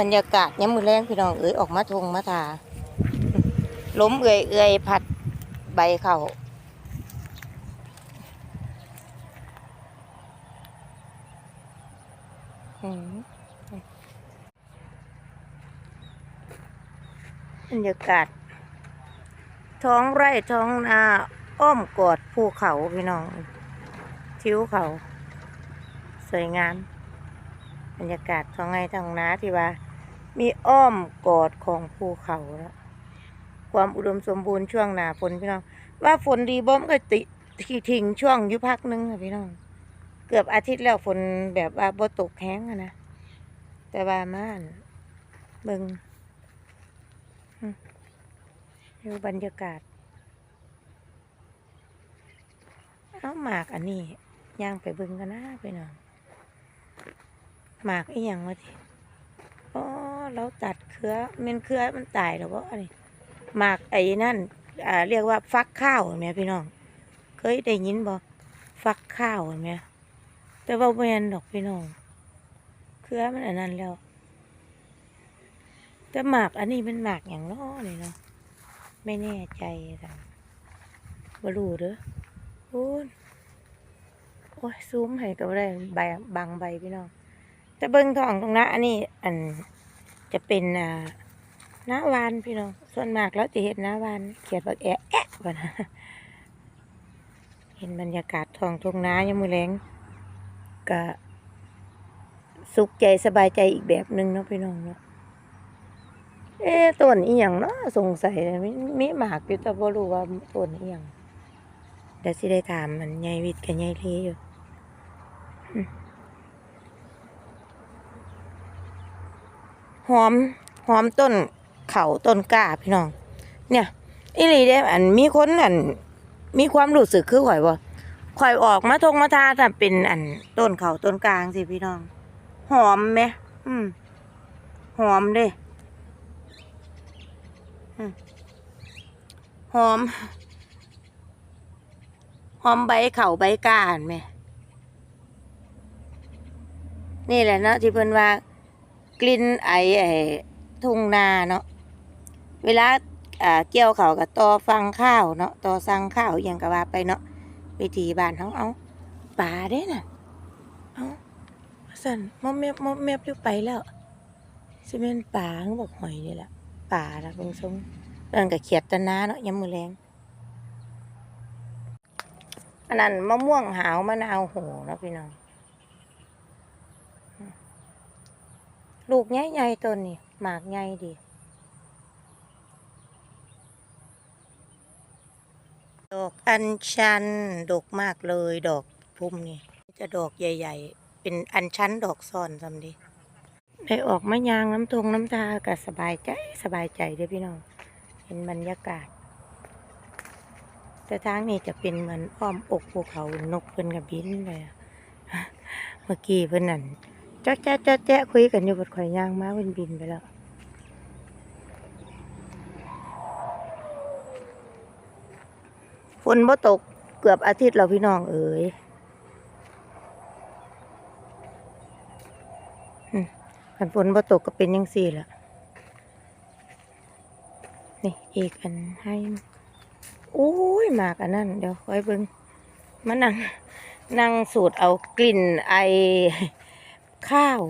บรรยากาศยามมือแรงพี่น้องเอ้ยออกมาทงมาทาล้มเอื่อยเอื่อยผัดใบเข่าบรรยากาศ ท้องไร่ท้องนาอ้อมกอดภูเขาพี่น้อง ทิวเขา สวยงาม บรรยากาศท้องไร่ท้องนาที่ว่า มีอ้อมกอดของภูเขาแล้วความอุดมสมบูรณ์ช่วงหนาฝนพี่น้อง ว่าฝนดีบ่มก็ติทิ้งช่วงอยู่พักหนึงค่ะพี่น้อง เกือบอาทิตย์แล้วฝนแบบว่าบ่ตกแห้งอะนะแต่ว่ามานเบิ่งอืมดูบรรยากาศเอาหมากอันนี้ย่างไปเบิ่งกันนะพี่น้อง หมากอีหยังวะทีอ๋อเราตัดเครือเม็นเครือมันตายแล้วบ่อันนี้หมากไอ้นั่นอ่าเรียกว่าฟักข้าวเห็นไหมพี่น้อง เคยได้ยินบ่ฟักข้าวเห็นไหมแต่ว่าแมนดอกพี่น้องเครือมันอันนั้นแล้วแต่หมากอันนี้เป็นหมากอย่างน้อนี่เนาะไม่แน่ใจค่ะบรูเด้อโอ้ยโอ้ยซูมให้ก็บ่ได้ใบ บางใบพี่น้อง แต่เบิ้งทองตรงนั้นอันนี้อันจะเป็นอ่าน้าวานพี่น้อง ส่วนมากแล้วจะเห็นน้าวาน เขียนว่าแอะแอะวะนะเห็นบรรยากาศทองตรงน้ายามมือแรงก็สุขใจสบายใจอีกแบบหนึ่งเนาะพี่น้องเนาะเอ๊ต้นอีหยังเนาะสงสัยเลยมีมีหมากอยู่แต่บ่รู้ว่าต้นอีหยังเดี๋ยวสิได้ถามมันยายวิทย์กับยายลีอยู่ หอมหอมต้นเขาต้นกล้าพี่น้อง เนี่ยอีหลีเด้อันมีคนอัน มีความรู้สึกคือข่อยบ่ข่อยออกมาทงมาทาถ้าเป็นอันต้นเขาต้นกลางสิพี่น้อง หอมไหมอืมหอมเด้หอม หอมใบเข่าใบกานไหม นี่แหละเนาะที่เพิ่นว่า กลิ่นไอไอทุ่งนาเนาะเวลาอ่าเกี่ยวเขากับตอฟังข้าวเนาะตอสั่งข้าวอย่างก็ว่าไปเนาะวิธีบ้านเขาเอาป่าเด้น่ะเอาสั่นมอมเมียบมอมเมียบอยู่ไปแล้วสิเป็นป่าเขาบอกหอยนี่แหละป่าละเบิ่งทรงเรื่องกับเขียดตะนาเนาะยามมือแรงอันนั้นมะม่วงหาวมะนาวโหเนาะพี่น้อง ลูกใหญ่ๆต้นนี่หมากใหญ่ดีดอกอัญชันดอกมากเลยดอกพุ่มนี่จะดอกใหญ่ ๆ เป็นอัญชันดอกซ่อนซำดีได้ออกมายางน้ำทงน้ำตาก็สบายใจสบายใจเด้อพี่น้อง เห็นบรรยากาศ แต่ทางนี้จะเป็นเหมือนอ้อมอกภูเขานกเพิ่นกับบินเลยเมื่อกี้เพิ่นนั่น จ๊ะจ๊ะจ๊ะแจ๊ะคุยกันอยู่บนข่อยยางม้าวินบินไปแล้วฝนบ่ตกเกือบอาทิตย์แล้วพี่น้องเอ๋ยอืมคันฝนบ่ตกก็เป็นยังสี่ละนี่อีกอันให้โอ้ยหมากอันนั้นเดี๋ยวค่อยเบิ่งมานั่งนั่งสูดเอากลิ่นไอ ข้าว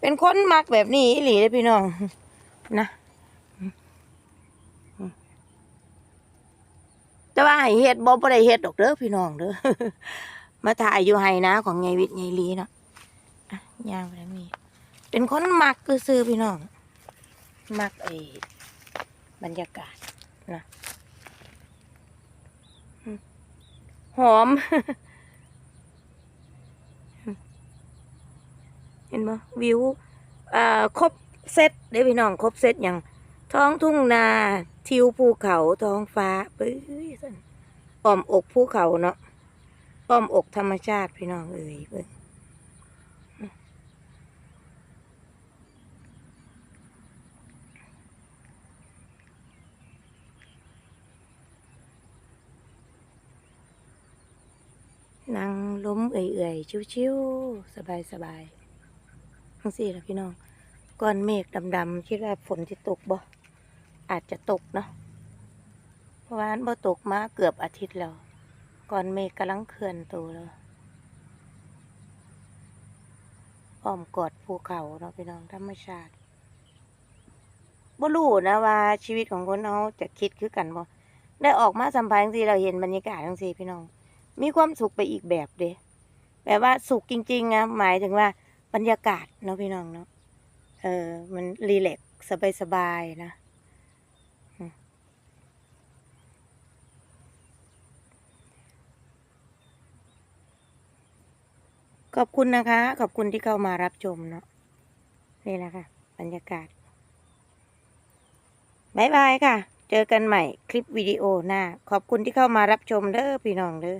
เป็นคนมักแบบนี้อีหลีเลยพี่น้อง นะแต่ว่าให้เฮ็ดบ่บ่ได้เฮ็ดดอกเด้อพี่น้องเด้อมาถ่ายอยู่ไห้นะของยายวิทย์ยายลีเนาะอะย่างไปมีเป็นคนมักคือซื้อพี่น้อง มักไอ้บรรยากาศนะหอม เห็นบ่วิวอ่าครบเซตเด้พี่น้องครบเซตอย่างท้องทุ่งนาทิวภูเขาท้องฟ้าปื้ยสันอ้อมอกภูเขาเนาะอ้อมอกธรรมชาติพี่น้องเอ่ยเบิ่งนั่งล้มเอื่อยๆ ชิวๆ สบายๆ ทั้งสี่ละพี่น้องก้อนเมฆดำๆคิดว่าฝนจะตกบ่อาจจะตกเนาะเพราะว่านบ่ตกมาเกือบอาทิตย์แล้วก้อนเมฆกำลังเคลื่อนตัวแล้วอ้อมกอดภูเขาเนาะพี่น้องธรรมชาติบ่รู้นะว่าชีวิตของคนเราจะคิดคือกันบ่ได้ออกมาสัมผัสจังซี่เราเห็นบรรยากาศจังซี่พี่น้อง มีความสุขไปอีกแบบเด้แบบว่าสุขจริงๆนะหมายถึงว่า บรรยากาศเนาะพี่น้องเนาะเออ มันรีแลกซ์สบายๆนะขอบคุณนะคะ ขอบคุณที่เข้ามารับชมเนาะนี่แหละค่ะ บรรยากาศบายบายค่ะ เจอกันใหม่คลิปวิดีโอหน้า ขอบคุณที่เข้ามารับชมเด้อพี่น้องเด้อ